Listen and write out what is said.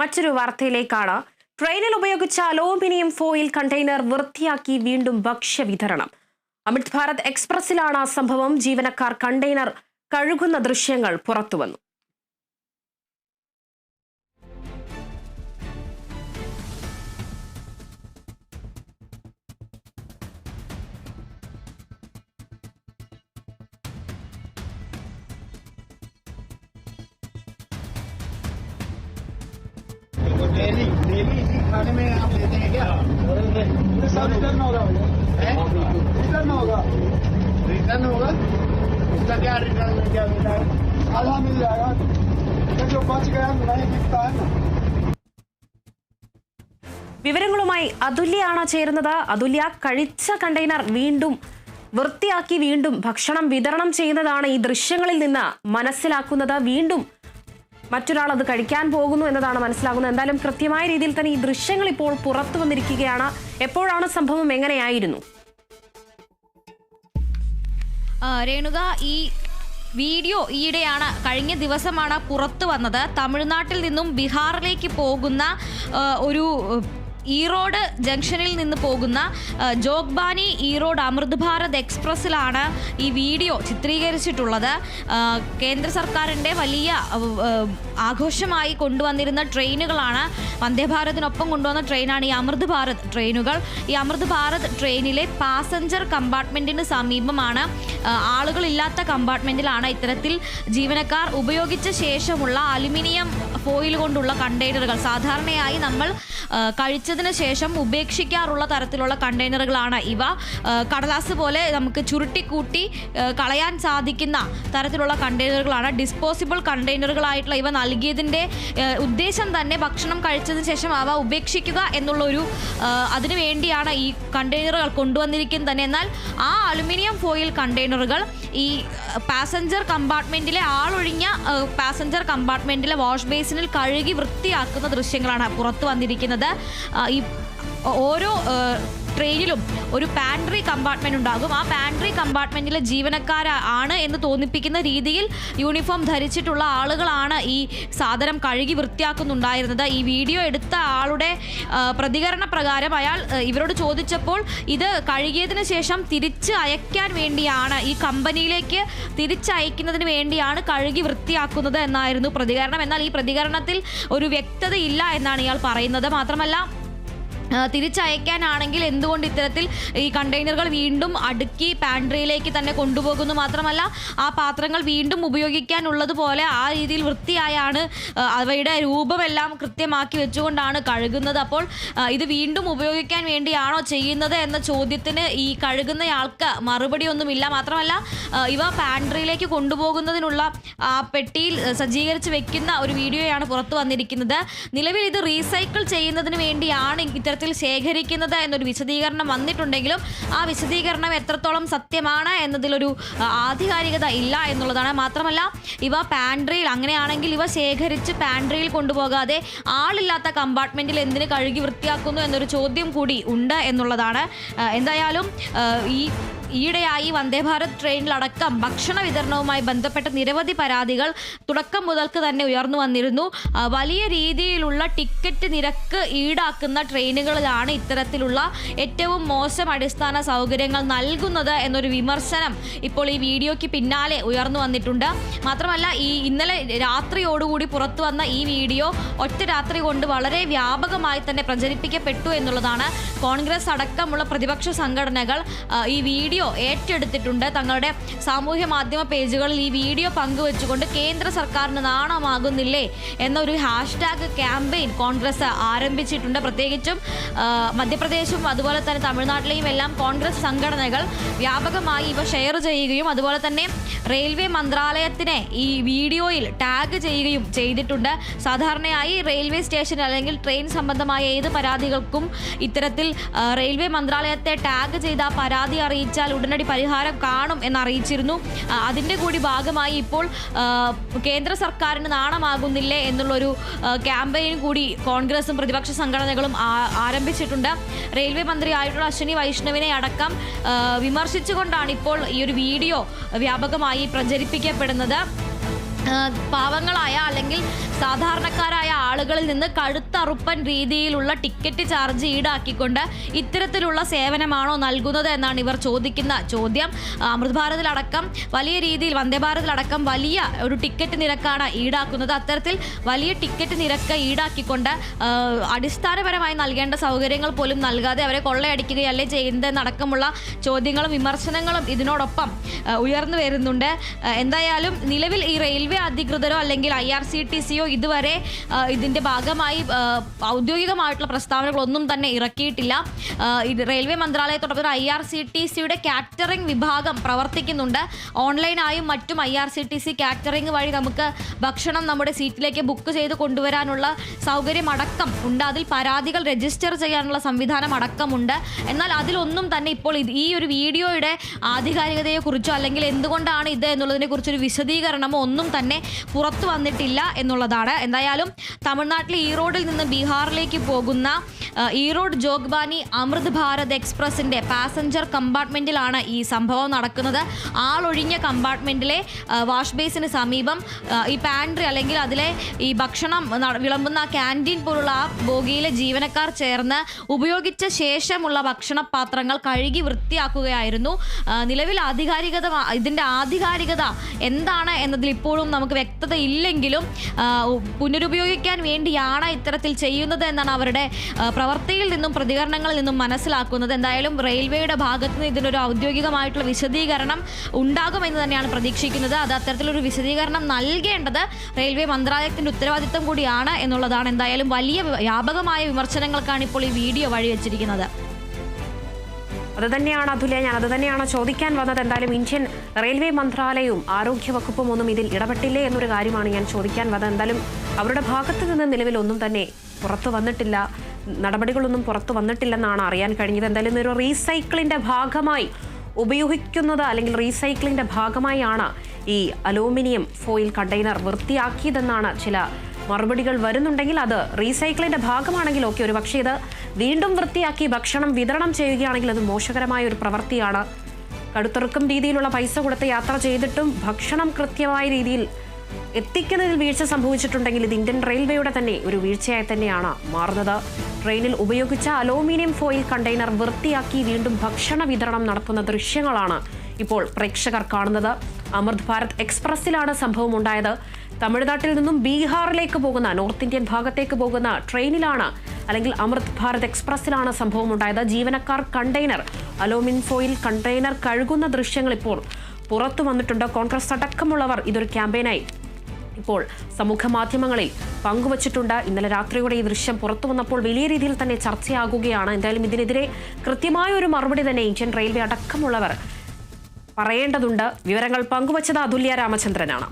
മറ്റൊരു വാർത്തയിലേക്കാണ്. ട്രെയിനിൽ ഉപയോഗിച്ച അലോമിനിയം ഫോയിൽ കണ്ടെയ്നർ വൃത്തിയാക്കി വീണ്ടും ഭക്ഷ്യവിതരണം. അമിത് ഭാരത് എക്സ്പ്രസിലാണ് സംഭവം. ജീവനക്കാർ കണ്ടെയ്നർ കഴുകുന്ന ദൃശ്യങ്ങൾ പുറത്തുവന്നു. डेली डेली इसी खाने में आप लेते हैं क्या सब रिटर्न होगा भैया हैं? रिटर्न होगा रिटर्न होगा उसका क्या रिटर्न में क्या मिलता है आधा मिल जाएगा तो जो बच गया नहीं बिकता है ना വിവരങ്ങളുമായി അതുല്യാണ് ചേരുന്നത് അതുല്യ കഴിച്ച കണ്ടെയ്നർ വീണ്ടും വൃത്തിയാക്കി വീണ്ടും ഭക്ഷണം വിതരണം ചെയ്യുന്നതാണ് ഈ ദൃശ്യങ്ങളിൽ നിന്ന് മനസ്സിലാക്കുന്നത് വീണ്ടും മറ്റൊരാൾ അത് കഴിക്കാൻ പോകുന്നു എന്നതാണ് മനസ്സിലാകുന്നത്. എന്തായാലും കൃത്യമായ രീതിയിൽ തന്നെ ഈ ദൃശ്യങ്ങൾ ഇപ്പോൾ പുറത്തു വന്നിരിക്കുകയാണ്. എപ്പോഴാണ് സംഭവം? എങ്ങനെയായിരുന്നു? രേണുക ഈ വീഡിയോ ഈയിടെയാണ് കഴിഞ്ഞ ദിവസമാണ് പുറത്തു വന്നത്. തമിഴ്നാട്ടിൽ നിന്നും ബീഹാറിലേക്ക് പോകുന്ന ഒരു ഈറോഡ് ജംഗ്ഷനിൽ നിന്ന് പോകുന്ന ജോഗ്ബാനി ഈറോഡ് അമൃത് ഭാരത് എക്സ്പ്രസ്സിലാണ് ഈ വീഡിയോ ചിത്രീകരിച്ചിട്ടുള്ളത്. കേന്ദ്ര സർക്കാരിന്റെ വലിയ ആഘോഷമായി കൊണ്ടുവന്നിരുന്ന ട്രെയിനുകളാണ് വന്ദേഭാരതിനൊപ്പം കൊണ്ടുവന്ന ട്രെയിനാണ് ഈ അമൃത് ഭാരത് ട്രെയിനുകൾ. ഈ അമൃത് ഭാരത് ട്രെയിനിലെ പാസഞ്ചർ കമ്പാർട്ട്മെന്റിന് സമീപമാണ്. ആളുകളില്ലാത്ത കമ്പാർട്ട്മെന്റിലാണ് ഇത്തരത്തിൽ ജീവനക്കാർ ഉപയോഗിച്ച ശേഷമുള്ള അലുമിനിയം ഫോയിൽ കൊണ്ടുള്ള കണ്ടെയ്നറുകൾ സാധാരണയായി നമ്മൾ കഴിച്ചതിന് ശേഷം ഉപേക്ഷിക്കാറുള്ള തരത്തിലുള്ള കണ്ടെയ്നറുകളാണ് ഇവ. കടലാസ് പോലെ നമുക്ക് ചുരുട്ടിക്കൂട്ടി കളയാൻ സാധിക്കുന്ന തരത്തിലുള്ള കണ്ടെയ്നറുകളാണ് ഡിസ്പോസിബിൾ കണ്ടെയ്നറുകളായിട്ടുള്ള ഇവ നൽകിയതിന്റെ ഉദ്ദേശം തന്നെ ഭക്ഷണം കഴിച്ചതിന് ശേഷം അവ ഉപേക്ഷിക്കുക എന്നുള്ളൊരു അതിനു വേണ്ടിയാണ് ഈ കണ്ടെയ്നറുകൾ കൊണ്ടുവന്നിരിക്കുന്നത്. തന്നെ എന്നാൽ ആ അലുമിനിയം ഫോയിൽ കണ്ടെയ്നറുകൾ ഈ പാസഞ്ചർ കമ്പാർട്ട്മെന്റിലെ ആളൊഴിഞ്ഞ പാസഞ്ചർ കമ്പാർട്ട്മെന്റിലെ വാഷ് ബേസിനിൽ കഴുകി വൃത്തിയാക്കുന്ന ദൃശ്യങ്ങളാണ് പുറത്തു വന്നിരിക്കുന്നത്. ഈ ഓരോ ട്രെയിനിലും ഒരു പാൻട്രി കമ്പാർട്ട്മെന്റ് ഉണ്ടാകും. ആ പാൻട്രി കമ്പാർട്ട്മെന്റിലെ ജീവനക്കാരാണ് എന്ന് തോന്നിപ്പിക്കുന്ന രീതിയിൽ യൂണിഫോം ധരിച്ചിട്ടുള്ള ആളുകളാണ് ഈ സാധനം കഴുകി വൃത്തിയാക്കുന്നുണ്ടായിരുന്നത്. ഈ വീഡിയോ എടുത്ത ആളുടെ പ്രതികരണ പ്രകാരം അയാൾ ഇവരോട് ചോദിച്ചപ്പോൾ ഇത് കഴുകിയതിന് ശേഷം തിരിച്ച് അയക്കാൻ വേണ്ടിയാണ് ഈ കമ്പനിയിലേക്ക് തിരിച്ചയക്കുന്നതിന് വേണ്ടിയാണ് കഴുകി വൃത്തിയാക്കുന്നത് എന്നായിരുന്നു പ്രതികരണം. എന്നാൽ ഈ പ്രതികരണത്തിൽ ഒരു വ്യക്തതയില്ല എന്നാണ് ഇയാൾ പറയുന്നത്. മാത്രമല്ല തിരിച്ചയക്കാനാണെങ്കിൽ എന്തുകൊണ്ട് ഇത്തരത്തിൽ ഈ കണ്ടെയ്നറുകൾ വീണ്ടും അടുക്കി പാൻട്രിയിലേക്ക് തന്നെ കൊണ്ടുപോകുന്നു മാത്രമല്ല ആ പാത്രങ്ങൾ വീണ്ടും ഉപയോഗിക്കാനുള്ളതുപോലെ ആ രീതിയിൽ വൃത്തിയായാണ് അവയുടെ രൂപമെല്ലാം കൃത്യമാക്കി വെച്ചുകൊണ്ടാണ് കഴുകുന്നത്. അപ്പോൾ ഇത് വീണ്ടും ഉപയോഗിക്കാൻ വേണ്ടിയാണോ ചെയ്യുന്നത് എന്ന ചോദ്യത്തിന് ഈ കഴുകുന്നയാൾക്ക് മറുപടി ഒന്നുമില്ല മാത്രമല്ല ഇവ പാൻട്രിയിലേക്ക് കൊണ്ടുപോകുന്നതിനുള്ള ആ പെട്ടിയിൽ സജ്ജീകരിച്ച് വെക്കുന്ന ഒരു വീഡിയോയാണ് പുറത്തു വന്നിരിക്കുന്നത്. നിലവിൽ ഇത് റീസൈക്കിൾ ചെയ്യുന്നതിന് വേണ്ടിയാണ് ഇത്തരത്തിൽ ശേഖരിക്കുന്നത് എന്നൊരു വിശദീകരണം വന്നിട്ടുണ്ടെങ്കിലും ആ വിശദീകരണം എത്രത്തോളം സത്യമാണ് എന്നതിലൊരു ആധികാരികത ഇല്ല എന്നുള്ളതാണ്. മാത്രമല്ല ഇവ പാൻട്രിയിൽ അങ്ങനെയാണെങ്കിൽ ഇവ ശേഖരിച്ച് പാൻട്രിയിൽ കൊണ്ടുപോകാതെ ആളില്ലാത്ത കമ്പാർട്ട്മെന്റിൽ എന്തിന് കഴുകി വൃത്തിയാക്കുന്നു എന്നൊരു ചോദ്യം കൂടി ഉണ്ട് എന്നുള്ളതാണ്. എന്തായാലും ഈ ഈയിടെയായി വന്ദേഭാരത് ട്രെയിനിലടക്കം ഭക്ഷണ വിതരണവുമായി ബന്ധപ്പെട്ട നിരവധി പരാതികൾ തുടക്കം മുതൽക്ക് തന്നെ ഉയർന്നു വന്നിരുന്നു. വലിയ രീതിയിലുള്ള ടിക്കറ്റ് നിരക്ക് ഈടാക്കുന്ന ട്രെയിനുകളിലാണ് ഇത്തരത്തിലുള്ള ഏറ്റവും മോശം അടിസ്ഥാന സൗകര്യങ്ങൾ നൽകുന്നത് എന്നൊരു വിമർശനം ഇപ്പോൾ ഈ വീഡിയോയ്ക്ക് പിന്നാലെ ഉയർന്നു വന്നിട്ടുണ്ട്. മാത്രമല്ല ഈ ഇന്നലെ രാത്രിയോടുകൂടി പുറത്തു വന്ന ഈ വീഡിയോ ഒറ്റ രാത്രി കൊണ്ട് വളരെ വ്യാപകമായി തന്നെ പ്രചരിപ്പിക്കപ്പെട്ടു എന്നുള്ളതാണ് കോൺഗ്രസ് അടക്കമുള്ള പ്രതിപക്ഷ സംഘടനകൾ ഈ വീഡിയോ ഏറ്റെടുത്തിട്ടുണ്ട്. തങ്ങളുടെ സാമൂഹ്യ മാധ്യമ പേജുകളിൽ ഈ വീഡിയോ പങ്കുവെച്ചുകൊണ്ട് കേന്ദ്ര സർക്കാരിന് നാണമാകുന്നില്ലേ എന്നൊരു ഹാഷ്ടാഗ് ക്യാമ്പയിൻ കോൺഗ്രസ് ആരംഭിച്ചിട്ടുണ്ട്. പ്രത്യേകിച്ചും മധ്യപ്രദേശും അതുപോലെ തന്നെ തമിഴ്നാട്ടിലെയും എല്ലാം കോൺഗ്രസ് സംഘടനകൾ വ്യാപകമായി ഇവ ഷെയർ ചെയ്യുകയും അതുപോലെ തന്നെ റെയിൽവേ മന്ത്രാലയത്തിനെ ഈ വീഡിയോയിൽ ടാഗ് ചെയ്യുകയും ചെയ്തിട്ടുണ്ട്. സാധാരണയായി റെയിൽവേ സ്റ്റേഷൻ അല്ലെങ്കിൽ ട്രെയിൻ സംബന്ധമായ ഏത് പരാതികൾക്കും ഇത്തരത്തിൽ റെയിൽവേ മന്ത്രാലയത്തെ ടാഗ് ചെയ്ത പരാതി അറിയിച്ചാൽ ഉടനടി പരിഹാരം കാണും എന്നറിയിച്ചിരുന്നു. അതിന്റെ കൂടി ഭാഗമായി ഇപ്പോൾ കേന്ദ്ര സർക്കാരിന് നാണമാകുന്നില്ലേ എന്നുള്ളൊരു ക്യാമ്പയിൻ കൂടി കോൺഗ്രസും പ്രതിപക്ഷ സംഘടനകളും ആരംഭിച്ചിട്ടുണ്ട്. റെയിൽവേ മന്ത്രിയായിട്ടുള്ള അശ്വിനി വൈഷ്ണവിനെ അടക്കം വിമർശിച്ചുകൊണ്ടാണ് ഇപ്പോൾ ഈ ഒരു വീഡിയോ വ്യാപകമായി പ്രചരിപ്പിക്കപ്പെടുന്നത്. പാവങ്ങളായ അല്ലെങ്കിൽ സാധാരണക്കാരായ ആളുകളിൽ നിന്ന് കഴുത്തറുപ്പൻ രീതിയിലുള്ള ടിക്കറ്റ് ചാർജ് ഈടാക്കിക്കൊണ്ട് ഇത്തരത്തിലുള്ള സേവനമാണോ നൽകുന്നത് എന്നാണ് ഇവർ ചോദിക്കുന്ന ചോദ്യം. അമൃത് ഭാരതിലടക്കം വലിയ രീതിയിൽ വന്ദേ ഭാരതിലടക്കം വലിയ ഒരു ടിക്കറ്റ് നിരക്കാണ് ഈടാക്കുന്നത്. അത്തരത്തിൽ വലിയ ടിക്കറ്റ് നിരക്ക് ഈടാക്കിക്കൊണ്ട് അടിസ്ഥാനപരമായി നൽകേണ്ട സൗകര്യങ്ങൾ പോലും നൽകാതെ അവരെ കൊള്ളയടിക്കുകയല്ലേ ചെയ്യുന്നതെന്നടക്കമുള്ള ചോദ്യങ്ങളും വിമർശനങ്ങളും ഇതിനോടൊപ്പം ഉയർന്നു വരുന്നുണ്ട്. എന്തായാലും നിലവിൽ ഈ റെയിൽവേ അധികൃതരോ അല്ലെങ്കിൽ ഐ ആർ സി ടി സിയോ ഇതുവരെ ഇതിന്റെ ഭാഗമായി ഔദ്യോഗികമായിട്ടുള്ള പ്രസ്താവനകളൊന്നും തന്നെ ഇറക്കിയിട്ടില്ല. ഇത് റെയിൽവേ മന്ത്രാലയത്തോടൊപ്പം ഐ ആർ സി ടി സിയുടെ കാറ്ററിംഗ് വിഭാഗം പ്രവർത്തിക്കുന്നുണ്ട്. ഓൺലൈനായും മറ്റും I R C T C catering വഴി നമുക്ക് ഭക്ഷണം നമ്മുടെ സീറ്റിലേക്ക് ബുക്ക് ചെയ്ത് കൊണ്ടുവരാനുള്ള സൗകര്യമടക്കം ഉണ്ട്. അതിൽ പരാതികൾ രജിസ്റ്റർ ചെയ്യാനുള്ള സംവിധാനം അടക്കമുണ്ട്. എന്നാൽ അതിലൊന്നും തന്നെ ഇപ്പോൾ ഈ ഒരു വീഡിയോയുടെ ആധികാരികതയെക്കുറിച്ചോ അല്ലെങ്കിൽ എന്തുകൊണ്ടാണ് ഇത് എന്നുള്ളതിനെ കുറിച്ചൊരു വിശദീകരണമോ ഒന്നും തന്നെ പുറത്തു വന്നിട്ടില്ല എന്നുള്ളതാണ്. എന്തായാലും തമിഴ്നാട്ടിലെ ഈറോഡിൽ നിന്ന് ബീഹാറിലേക്ക് പോകുന്ന ഈറോഡ് ജോഗ്ബാനി അമൃത് ഭാരത് എക്സ്പ്രസിന്റെ പാസഞ്ചർ കമ്പാർട്ട്മെന്റിലാണ് ഈ സംഭവം നടക്കുന്നത്. ആളൊഴിഞ്ഞ കമ്പാർട്ട്മെന്റിലെ ആ, വാഷ് ബേസിന് സമീപം ഈ പാൻട്രി അല്ലെങ്കിൽ അതിലെ ഈ ഭക്ഷണം വിളമ്പുന്ന ക്യാന്റീൻ പോലുള്ള ആ ബോഗിയിലെ ജീവനക്കാർ ചേർന്ന് ഉപയോഗിച്ച ശേഷമുള്ള ഭക്ഷണ പാത്രങ്ങൾ കഴുകി വൃത്തിയാക്കുകയായിരുന്നു. നിലവിൽ ആധികാരികത ഇതിന്റെ ആധികാരികത എന്താണ് എന്നതിൽ ഇപ്പോഴും നമുക്ക് വ്യക്തത ഇല്ലെങ്കിലും പുനരുപയോഗിക്കാൻ വേണ്ടിയാണ് ഇത്തരത്തിൽ ചെയ്യുന്നത് എന്നാണ് അവരുടെ പ്രവർത്തിയിൽ നിന്നും പ്രതികരണങ്ങളിൽ നിന്നും മനസ്സിലാക്കുന്നത്. എന്തായാലും റെയിൽവേയുടെ ഭാഗത്ത് നിന്ന് ഇതിനൊരു ഔദ്യോഗികമായിട്ടുള്ള വിശദീകരണം ഉണ്ടാകുമെന്ന് തന്നെയാണ് പ്രതീക്ഷിക്കുന്നത്. അത് അത്തരത്തിലൊരു വിശദീകരണം നൽകേണ്ടത് റെയിൽവേ മന്ത്രാലയത്തിന്റെ ഉത്തരവാദിത്തം കൂടിയാണ് എന്നുള്ളതാണ്. എന്തായാലും വലിയ വ്യാപകമായ വിമർശനങ്ങൾക്കാണ് ഇപ്പോൾ ഈ വീഡിയോ വഴിവെച്ചിരിക്കുന്നത്. അത് തന്നെയാണ് അതുല്യ ഞാൻ അത് തന്നെയാണ് ചോദിക്കാൻ വന്നത്. എന്തായാലും ഇന്ത്യൻ റെയിൽവേ മന്ത്രാലയവും ആരോഗ്യ വകുപ്പും ഒന്നും ഇതിൽ ഇടപെട്ടില്ലേ എന്നൊരു കാര്യമാണ് ഞാൻ ചോദിക്കാൻ വന്നത്. എന്തായാലും അവരുടെ ഭാഗത്ത് നിന്ന് നിലവിൽ ഒന്നും തന്നെ പുറത്തു വന്നിട്ടില്ല. നടപടികളൊന്നും പുറത്തു വന്നിട്ടില്ലെന്നാണ് അറിയാൻ കഴിഞ്ഞത്. എന്തായാലും ഒരു റീസൈക്കിളിന്റെ ഭാഗമായി ഉപയോഗിക്കുന്നത് അല്ലെങ്കിൽ റീസൈക്കിളിന്റെ ഭാഗമായാണ് ഈ അലൂമിനിയം ഫോയിൽ കണ്ടെയ്നർ വൃത്തിയാക്കിയതെന്നാണ് ചില മറുപടികൾ വരുന്നുണ്ടെങ്കിൽ അത് റീസൈക്ലിന്റെ ഭാഗമാണെങ്കിൽ ഓക്കെ ഒരു പക്ഷേ ഇത് വീണ്ടും വൃത്തിയാക്കി ഭക്ഷണം വിതരണം ചെയ്യുകയാണെങ്കിൽ അത് മോശകരമായ ഒരു പ്രവൃത്തിയാണ്. കടുത്തിറക്കും രീതിയിലുള്ള പൈസ കൊടുത്ത് യാത്ര ചെയ്തിട്ടും ഭക്ഷണം കൃത്യമായ രീതിയിൽ എത്തിക്കുന്നതിൽ വീഴ്ച സംഭവിച്ചിട്ടുണ്ടെങ്കിൽ ഇത് ഇന്ത്യൻ റെയിൽവേയുടെ തന്നെ ഒരു വീഴ്ചയായി തന്നെയാണ് മാറുന്നത്. ട്രെയിനിൽ ഉപയോഗിച്ച അലൂമിനിയം ഫോയിൽ കണ്ടെയ്നർ വൃത്തിയാക്കി വീണ്ടും ഭക്ഷണ വിതരണം നടത്തുന്ന ദൃശ്യങ്ങളാണ് ഇപ്പോൾ പ്രേക്ഷകർ കാണുന്നത്. അമൃത് ഭാരത് എക്സ്പ്രസിലാണ് സംഭവം ഉണ്ടായത്. തമിഴ്നാട്ടിൽ നിന്നും ബീഹാറിലേക്ക് പോകുന്ന നോർത്ത് ഇന്ത്യൻ ഭാഗത്തേക്ക് പോകുന്ന ട്രെയിനിലാണ് അല്ലെങ്കിൽ അമൃത് ഭാരത് എക്സ്പ്രസിലാണ് സംഭവം ഉണ്ടായത് ജീവനക്കാർ കണ്ടെയ്നർ അലോമിൻ ഫോയിൽ കണ്ടെയ്നർ കഴുകുന്ന ദൃശ്യങ്ങൾ ഇപ്പോൾ പുറത്തു വന്നിട്ടുണ്ട്. കോൺഗ്രസ് അടക്കമുള്ളവർ ഇതൊരു ക്യാമ്പയിനായി ഇപ്പോൾ സമൂഹ മാധ്യമങ്ങളിൽ പങ്കുവച്ചിട്ടുണ്ട്. ഇന്നലെ രാത്രിയോടെ ഈ ദൃശ്യം പുറത്തു വന്നപ്പോൾ വലിയ രീതിയിൽ തന്നെ ചർച്ചയാകുകയാണ്. എന്തായാലും ഇതിനെതിരെ കൃത്യമായ ഒരു മറുപടി തന്നെ ഇന്ത്യൻ റെയിൽവേ അടക്കമുള്ളവർ പറയേണ്ടതുണ്ട്. വിവരങ്ങൾ പങ്കുവച്ചത് അതുല്യ രാമചന്ദ്രനാണ്.